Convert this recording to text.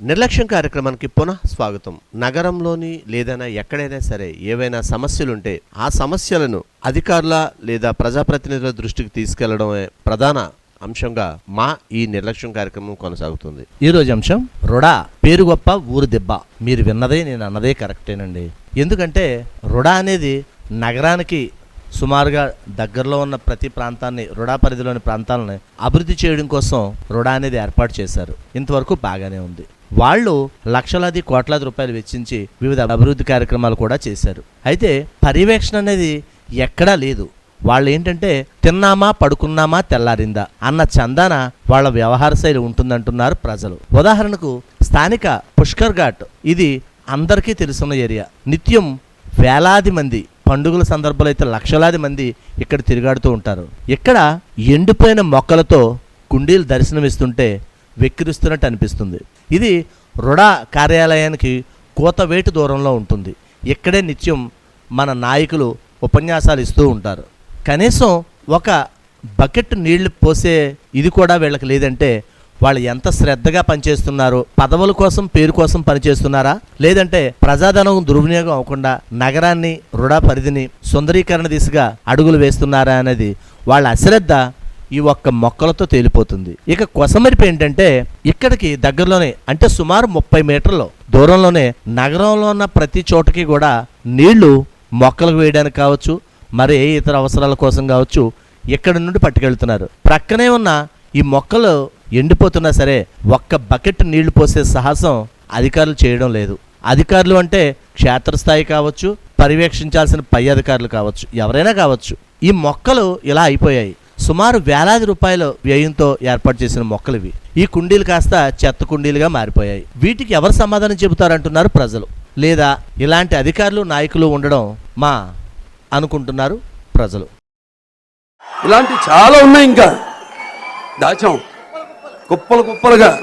నిర్లక్ష్యం కార్యక్రమానికి పునః స్వాగతం. నగరంలోని లేదైనా ఎక్కడైనా సరే ఏవైనా సమస్యలుంటే ఆ సమస్యలను అధికారుల లేదా ప్రజాప్రతినిధుల దృష్టికి తీసుకెళ్ళడమే ప్రధాన అంశంగా మా ఈ నిర్లక్ష్యం కార్యక్రమం కొనసాగుతుంది. ఈ రోజు అంశం రుడా పేరు గొప్ప ఊరు దెబ్బ. మీరు విన్నదే నేను అన్నదే కరెక్టేనండి. ఎందుకంటే రుడా అనేది నగరానికి సుమారుగా దగ్గరలో ఉన్న ప్రతి ప్రాంతాన్ని రుడా పరిధిలోని ప్రాంతాలను అభివృద్ధి చేయడం కోసం రుడా అనేది ఏర్పాటు చేశారు. ఇంతవరకు బాగానే ఉంది. వాళ్ళు లక్షలాది కోట్లాది రూపాయలు వెచ్చించి వివిధ అభివృద్ధి కార్యక్రమాలు కూడా చేశారు. అయితే పర్యవేక్షణ అనేది ఎక్కడా లేదు. వాళ్ళు ఏంటంటే తిన్నామా పడుకున్నామా తెల్లారిందా అన్న చందాన వాళ్ళ వ్యవహార శైలి ఉంటుందంటున్నారు ప్రజలు. ఉదాహరణకు స్థానిక పుష్కర్ ఘాట్. ఇది అందరికీ తెలుసున్న ఏరియా. నిత్యం వేలాది మంది పండుగల సందర్భంలో అయితే లక్షలాది మంది ఇక్కడ తిరుగాడుతూ ఉంటారు. ఇక్కడ ఎండిపోయిన మొక్కలతో కుండీలు దర్శనమిస్తుంటే వెక్కిరిస్తున్నట్టు అనిపిస్తుంది. ఇది రుడా కార్యాలయానికి కోతవేటు దూరంలో ఉంటుంది. ఇక్కడే నిత్యం మన నాయకులు ఉపన్యాసాలు ఇస్తూ ఉంటారు. కనీసం ఒక బకెట్ నీళ్ళు పోసే ఇది కూడా వీళ్ళకి లేదంటే వాళ్ళు ఎంత శ్రద్ధగా పనిచేస్తున్నారు? పదవుల కోసం పేరు కోసం పనిచేస్తున్నారా? లేదంటే ప్రజాధనం దుర్వినియోగం అవ్వకుండా నగరాన్ని రుడా పరిధిని సుందరీకరణ దిశగా అడుగులు వేస్తున్నారా అనేది వాళ్ళ అశ్రద్ధ ఈ ఒక్క మొక్కలతో తేలిపోతుంది. ఇక కొసమరిపి ఏంటంటే ఇక్కడికి దగ్గరలోనే అంటే సుమారు ముప్పై మీటర్లు దూరంలోనే నగరంలో ఉన్న ప్రతి చోటకి కూడా నీళ్ళు మొక్కలకు వేయడానికి కావచ్చు మరి ఏ ఇతర అవసరాల కోసం కావచ్చు ఇక్కడి నుండి పట్టుకెళ్తున్నారు. ప్రక్కనే ఉన్న ఈ మొక్కలు ఎండిపోతున్నా సరే ఒక్క బకెట్ నీళ్ళు పోసే సాహసం అధికారులు చేయడం లేదు. అధికారులు అంటే క్షేత్రస్థాయి కావచ్చు పర్యవేక్షించాల్సిన పై అధికారులు కావచ్చు ఎవరైనా కావచ్చు. ఈ మొక్కలు ఇలా అయిపోయాయి. సుమారు వేలాది రూపాయల వ్యయంతో ఏర్పాటు చేసిన మొక్కలు ఇవి ఈ కుండీలు కాస్త చెత్త కుండీలుగా మారిపోయాయి. వీటికి ఎవరు సమాధానం చెబుతారంటున్నారు ప్రజలు. లేదా ఇలాంటి అధికారులు నాయకులు ఉండడం మా అనుకుంటున్నారు ప్రజలు. ఇలాంటి చాలా ఉన్నాయి ఇంకా. దాచాం. కుప్పలు కుప్పలుగా.